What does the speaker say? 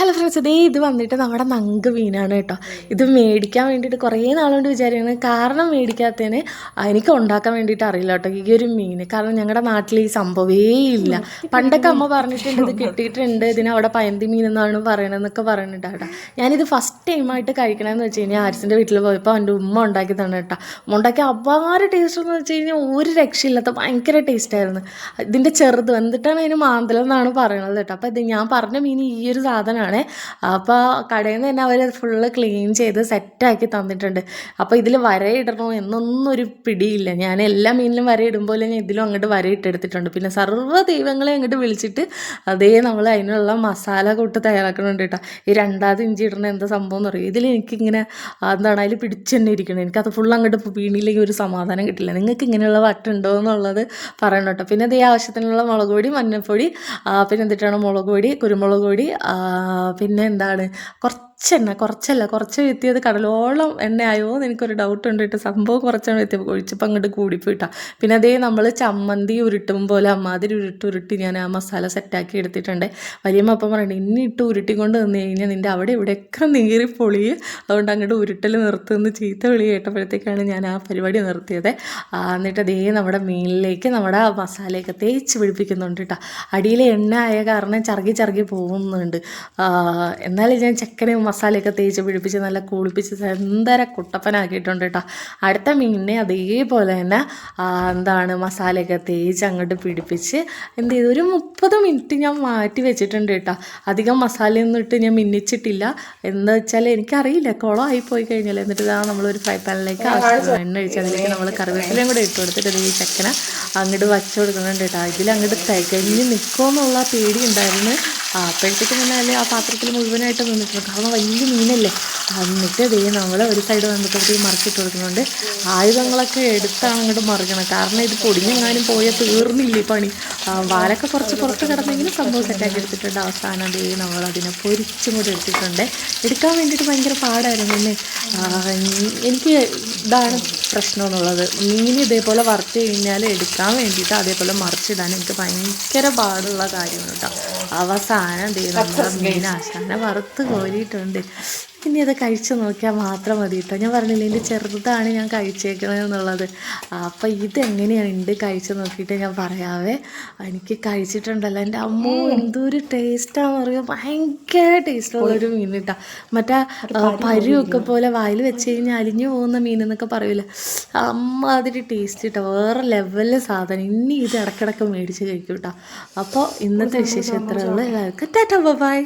Hello friends ഇതേ ഇത് വന്നിട്ട് നമ്മുടെ നങ്ക് മീനാണ് കേട്ടോ. ഇത് മേടിക്കാൻ വേണ്ടിയിട്ട് കുറേ നാളുകൊണ്ട് വിചാരിക്കുന്നത് കാരണം മേടിക്കാത്തതിന് എനിക്ക് ഉണ്ടാക്കാൻ വേണ്ടിയിട്ട് അറിയില്ല കേട്ടോ ഈ ഒരു മീൻ കാരണം ഞങ്ങളുടെ നാട്ടിൽ ഈ സംഭവേ ഇല്ല. പണ്ടൊക്കെ അമ്മ പറഞ്ഞിട്ടുണ്ട് ഇത് കിട്ടിയിട്ടുണ്ട് ഇതിന് അവിടെ പയന്തി മീൻ എന്നാണ് പറയണതെന്നൊക്കെ പറയുന്നുണ്ട് കേട്ടോ. ഞാനിത് ഫസ്റ്റ് ടൈമായിട്ട് കഴിക്കണമെന്ന് വെച്ച് കഴിഞ്ഞാൽ ആരിസിന്റെ വീട്ടിൽ പോയപ്പോൾ എന്റെ ഉമ്മ ഉണ്ടാക്കി തന്നെ കേട്ടോ ഉണ്ടാക്കിയ അപാര ടേസ്റ്റ് എന്ന് വെച്ച് കഴിഞ്ഞാൽ ഒരു രക്ഷയില്ലാത്ത ഭയങ്കര ടേസ്റ്റായിരുന്നു ഇതിന്റെ ചെറുത് എന്നിട്ടാണ് അതിന് മാന്തലെന്നാണ് പറയണത് കേട്ടോ. അപ്പോൾ ഇത് ഞാൻ പറഞ്ഞ മീൻ ഈ ഒരു സാധനമാണ് അപ്പോൾ കടയിൽ നിന്ന് തന്നെ അവർ ഫുള്ള് ക്ലീൻ ചെയ്ത് സെറ്റാക്കി തന്നിട്ടുണ്ട്. അപ്പോൾ ഇതിൽ വരയിടണോ എന്നൊന്നും ഒരു പിടിയില്ല. ഞാൻ എല്ലാ മീനിലും വരയിടുമ്പോൾ ഞാൻ ഇതിലും അങ്ങോട്ട് വരയിട്ടെടുത്തിട്ടുണ്ട് പിന്നെ സർവ ദൈവങ്ങളെ അങ്ങോട്ട് വിളിച്ചിട്ട് അതേ നമ്മൾ അതിനുള്ള മസാല കൂട്ട് തയ്യാറാക്കണുണ്ട് കേട്ടോ ഈ രണ്ടാമത് ഇഞ്ചി ഇടണ എന്താ സംഭവം എന്ന് പറയും ആ, എന്താണ് അതിൽ പിടിച്ചു തന്നെ ഇരിക്കണം. എനിക്കത് ഫുൾ അങ്ങോട്ട് വീണില്ലെങ്കിൽ ഒരു സമാധാനം കിട്ടില്ല. നിങ്ങൾക്ക് ഇങ്ങനെയുള്ള വട്ടുണ്ടോ എന്നുള്ളത് പറയണം കേട്ടോ പിന്നെ ഇത് ആവശ്യത്തിനുള്ള മുളക് പൊടി മഞ്ഞൾപ്പൊടി പിന്നെ എന്തിട്ടാണ് മുളക് പൊടി കുരുമുളക് പൊടി പിന്നെ എന്താണ്? കുറച്ചെണ്ണ കുറച്ചല്ല കുറച്ച് എത്തിയത് കടലോളം എണ്ണയായോ എന്ന് എനിക്കൊരു ഡൗട്ട് ഉണ്ട് കേട്ടോ. സംഭവം കുറച്ചെണ്ണ എത്തിയപ്പോൾ ഒഴിച്ചപ്പോൾ അങ്ങോട്ട് കൂടിപ്പോയിട്ടാ. പിന്നെ അതേ നമ്മൾ ചമ്മന്തി ഉരുട്ടും പോലെ അമ്മാതിരി ഉരുട്ട് ഉരുട്ടി ഞാൻ ആ മസാല സെറ്റാക്കി എടുത്തിട്ടുണ്ട്. വലിയമ്മ അപ്പം പറയണേ ഇനി ഇട്ട് ഉരുട്ടിക്കൊണ്ട് നിന്ന് കഴിഞ്ഞാൽ നിന്റെ അവിടെ ഇവിടെയൊക്കെ നീറി പൊളി അതുകൊണ്ട് അങ്ങോട്ട് ഉരുട്ടൽ നിർത്തുന്ന ചീത്ത വിളി കേട്ടപ്പോഴത്തേക്കാണ് ഞാൻ ആ പരിപാടി നിർത്തിയത്. എന്നിട്ട് അതേ നമ്മുടെ മീനിലേക്ക് നമ്മുടെ മസാലയൊക്കെ തേച്ച് പിടിപ്പിക്കുന്നുണ്ട് കേട്ടോ. അടിയിലെ എണ്ണ ആയ കാരണം ചറുകി ചറുകി പോകുന്നുണ്ട്. എന്നാലും ഞാൻ ചെക്കനെ മസാലയൊക്കെ തേച്ച് പിടിപ്പിച്ച് നല്ല കുളിപ്പിച്ച് സുന്ദര കുട്ടപ്പനാക്കിയിട്ടുണ്ട് കേട്ടോ. അടുത്ത മീനിനെ അതേപോലെ തന്നെ എന്താണ് മസാലയൊക്കെ തേച്ച് അങ്ങോട്ട് പിടിപ്പിച്ച് എന്ത് ചെയ്തു? ഒരു മുപ്പത് മിനിറ്റ് ഞാൻ മാറ്റി വെച്ചിട്ടുണ്ട് കേട്ടോ. അധികം മസാലയൊന്നും ഇട്ട് ഞാൻ മിന്നിച്ചിട്ടില്ല. എന്താ വെച്ചാൽ എനിക്കറിയില്ല കുളമായി പോയി കഴിഞ്ഞാൽ എന്നിട്ട് ഇതാ നമ്മളൊരു ഫ്രൈ പാനിലേക്ക് ആവശ്യം എണ്ണ ഒഴിച്ച് അതിലേക്ക് നമ്മൾ കറിവേപ്പിലയും കൂടെ ഇട്ട് കൊടുത്തിട്ട് ഈ ചക്കന അങ്ങോട്ട് വച്ചു കൊടുക്കുന്നുണ്ട് കേട്ടോ. ഇതിൽ അങ്ങോട്ട് തികഞ്ഞ് നിൽക്കുമോ എന്നുള്ള പേടി ഉണ്ടായിരുന്നു. ആ അപ്പോഴത്തേക്ക് തന്നെ അല്ലേ ആ പാത്രത്തിൽ മുഴുവനായിട്ട് നിന്നിട്ടുണ്ട് കാരണം വലിയ മീനല്ലേ. എന്നിട്ട് ദേ നമ്മൾ ഒരു സൈഡ് വന്നപ്പോഴത്തേക്ക് മറിച്ചിട്ട് കൊടുക്കുന്നുണ്ട്. ആയുധങ്ങളൊക്കെ എടുത്താണ് അങ്ങോട്ട് മറിക്കണം കാരണം ഇത് പൊടിഞ്ഞെങ്ങാനും പോയാൽ തീർന്നില്ലേ പണി. വാലൊക്കെ കുറച്ച് പുറത്ത് കിടന്നെങ്കിലും സംഭവം സെറ്റാക്കി എടുത്തിട്ടുണ്ട്. അവസാനം അതേ നമ്മൾ അതിനെ പൊരിച്ചും കൂടി എടുത്തിട്ടുണ്ട്. എടുക്കാൻ വേണ്ടിയിട്ട് ഭയങ്കര പാടായിരുന്നു. പിന്നെ എനിക്ക് ഇതാണ് പ്രശ്നം എന്നുള്ളത് മീൻ ഇതേപോലെ വറുത്ത് കഴിഞ്ഞാൽ എടുക്കാൻ വേണ്ടിയിട്ട് അതേപോലെ മറിച്ചിടാൻ എനിക്ക് ഭയങ്കര പാടുള്ള കാര്യമാണ് കേട്ടോ. അവസാനം ദൈവം നമ്മുടെ മീൻ ആശാന വറുത്ത് കോരിയിട്ടുണ്ട്. ഇനി അത് കഴിച്ച് നോക്കിയാൽ മാത്രം മതി കേട്ടോ ഞാൻ പറഞ്ഞില്ല എന്റെ ചെറുതാണ് ഞാൻ കഴിച്ചേക്കണത് എന്നുള്ളത്. അപ്പോൾ ഇതെങ്ങനെയുണ്ട് കഴിച്ച് നോക്കിയിട്ട് ഞാൻ പറയാവേ. എനിക്ക് കഴിച്ചിട്ടുണ്ടല്ലോ. എന്റെ അമ്മോ എന്തൊരു ടേസ്റ്റാന്ന് പറയുക ഭയങ്കര ടേസ്റ്റുള്ളൊരു മീൻ കേട്ടോ. മറ്റേ പരുവൊക്കെ പോലെ വായിൽ വെച്ച് കഴിഞ്ഞാൽ അലിഞ്ഞു പോകുന്ന മീൻ എന്നൊക്കെ പറയൂല. അമ്മ അതിന്റെ ടേസ്റ്റ് കേട്ടോ. വേറെ ലെവലിൽ സാധനം. ഇനി ഇത് ഇടക്കിടക്ക് മേടിച്ച് കഴിക്കും കേട്ടോ. അപ്പോൾ ഇന്നത്തെ വിശേഷം എത്രയുള്ളൂ എല്ലാവർക്കും ടാറ്റ ബൈ.